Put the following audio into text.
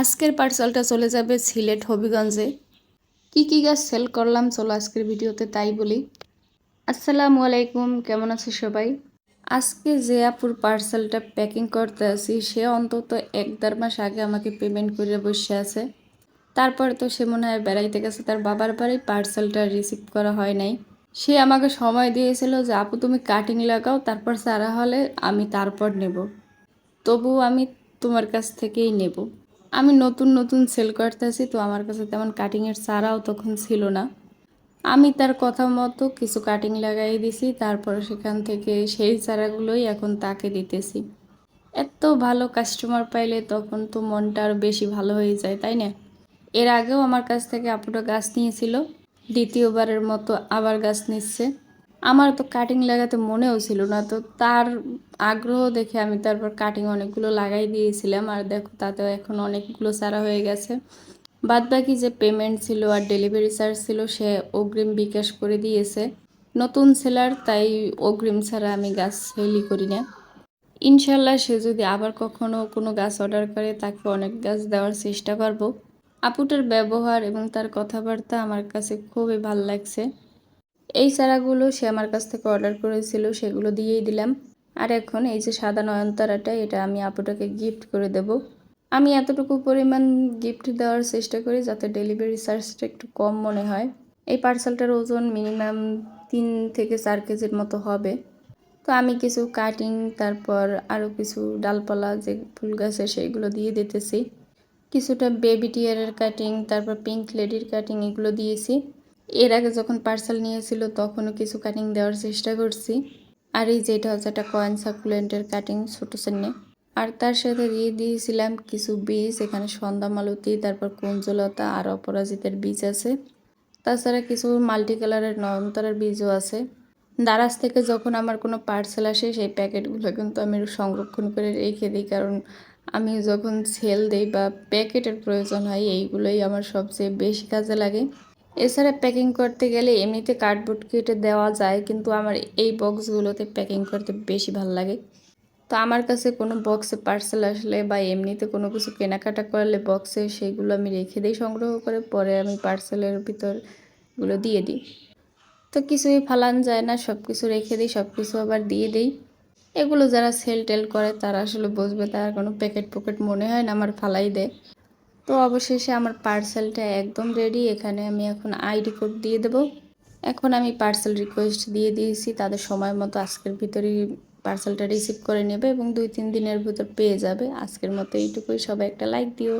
আজকের পার্সেলটা চলে যাবে সিলেট হবিগঞ্জে। কি কি গাছ সেল করলাম? চলো আজকের ভিডিওতে তাই বলি। আসসালামু আলাইকুম, কেমন আছো সবাই? আজকে যে আপুর পার্সেলটা প্যাকিং করতে আসি সে অন্তত এক দেড় মাস আগে আমাকে পেমেন্ট করে বসে আছে। তারপরে তো সে মনে হয় বেড়াইতে গেছে, তার বাবার বাড়ি পার্সেলটা রিসিভ করা হয় নাই। সে আমাকে সময় দিয়েছিল যে, আপু, তুমি কাটিং লাগাও, তারপর সারা হলে আমি তারপর নেব। তবু আমি তোমার কাছ থেকেই নেব। আমি নতুন নতুন সেল করতেছি, তো আমার কাছে তেমন কাটিংয়ের চারাও তখন ছিল না। আমি তার কথা মতো কিছু কাটিং লাগাই দিছি, তারপর সেখান থেকে সেই চারাগুলোই এখন তাকে দিতেছি। এত ভালো কাস্টমার পাইলে তখন তো মনটা আরও বেশি ভালো হয়ে যায়, তাই না? এর আগেও আমার কাছ থেকে আপুটা গাছ নিয়েছিল, দ্বিতীয়বারের মতো আবার গাছ নিচ্ছে। আমার তো কাটিং লাগাতে মনেও ছিল না, তো তার আগ্রহ দেখে আমি তারপর কাটিং অনেকগুলো লাগাই দিয়েছিলাম, আর দেখো তাতেও এখন অনেকগুলো চারা হয়ে গেছে। বাদ বাকি যে পেমেন্ট ছিল আর ডেলিভারি চার্জ ছিল, সে অগ্রিম বিকাশ করে দিয়েছে। নতুন সেলার তাই অগ্রিম ছাড়া আমি গাছ সেলই করি না। ইনশাল্লাহ সে যদি আবার কখনো কোনো গাছ অর্ডার করে, তাকে অনেক গাছ দেওয়ার চেষ্টা করব। আপুটার ব্যবহার এবং তার কথাবার্তা আমার কাছে খুবই ভালো লাগছে। এই চারাগুলো সে আমার কাছ থেকে অর্ডার করেছিল, সেগুলো দিয়েই দিলাম। আর এখন এই যে সাদা নয়নতারাটা, এটা আমি আপুটাকে গিফট করে দেব। আমি এতটুকু পরিমাণ গিফট দেওয়ার চেষ্টা করি যাতে ডেলিভারি চার্জটা একটু কম মনে হয়। এই পার্সেলটার ওজন মিনিমাম তিন থেকে চার কেজির মতো হবে। তো আমি কিছু কাটিং তারপর আরও কিছু ডালপালা, যে ফুল গাছে সেইগুলো দিয়ে দিতেছি। কিছুটা বেবি টিয়ারের কাটিং তারপর পিঙ্ক লেডির কাটিং এগুলো দিয়েছি। এর আগে যখন পার্সেল নিয়েছিল তখনও কিছু কাটিং দেওয়ার চেষ্টা করছি। আর এই যেটা হচ্ছে একটা কয়েন সাকুলেন্টের কাটিং ছোটো সেনে আর তার সাথে দিয়ে দিয়েছিলাম কিছু বীজ, এখানে সন্ধ্যা মালতী, তারপর কুঞ্জলতা আর অপরাজিতের বীজ আছে। তাছাড়া কিছু মাল্টি কালারের নয়নতারার বীজও আছে। দারাজ থেকে যখন আমার কোনো পার্সেল আসে, সেই প্যাকেটগুলো কিন্তু আমি সংরক্ষণ করে রেখে দিই। কারণ আমি যখন সেল দিই বা প্যাকেটের প্রয়োজন হয়, এইগুলোই আমার সবচেয়ে বেশি কাজে লাগে। এছাড়া প্যাকিং করতে গেলে এমনিতে কার্ডবোর্ড কেটে দেওয়া যায়, কিন্তু আমার এই বক্সগুলোতে প্যাকিং করতে বেশি ভালো লাগে। তো আমার কাছে কোনো বক্সে পার্সেল আসলে বা এমনিতে কোনো কিছু কেনাকাটা করলে বক্সে সেগুলো আমি রেখে দিই সংগ্রহ করে, পরে আমি পার্সেলের ভিতরগুলো দিয়ে দিই। তো কিছুই ফালান যায় না সব কিছু রেখে দিই সব কিছু আবার দিয়ে দিই। এগুলো যারা সেল টেল করে তারা আসলে বুঝবে, তার কোনো প্যাকেট পকেট মনে হয় না, আমার ফালাই দেয়। তো অবশেষে আমার পার্সেলটা একদম রেডি এখানে আমি এখন আইডি কোড দিয়ে দেব। এখন আমি পার্সেল রিকোয়েস্ট দিয়ে দিয়েছি, তাদের সময় মতো আজকের ভিতরেই পার্সেলটা রিসিভ করে নেবে এবং দুই তিন দিনের ভিতর পেয়ে যাবে। আজকের মতো এইটুকুই। সবাই একটা লাইক দিও।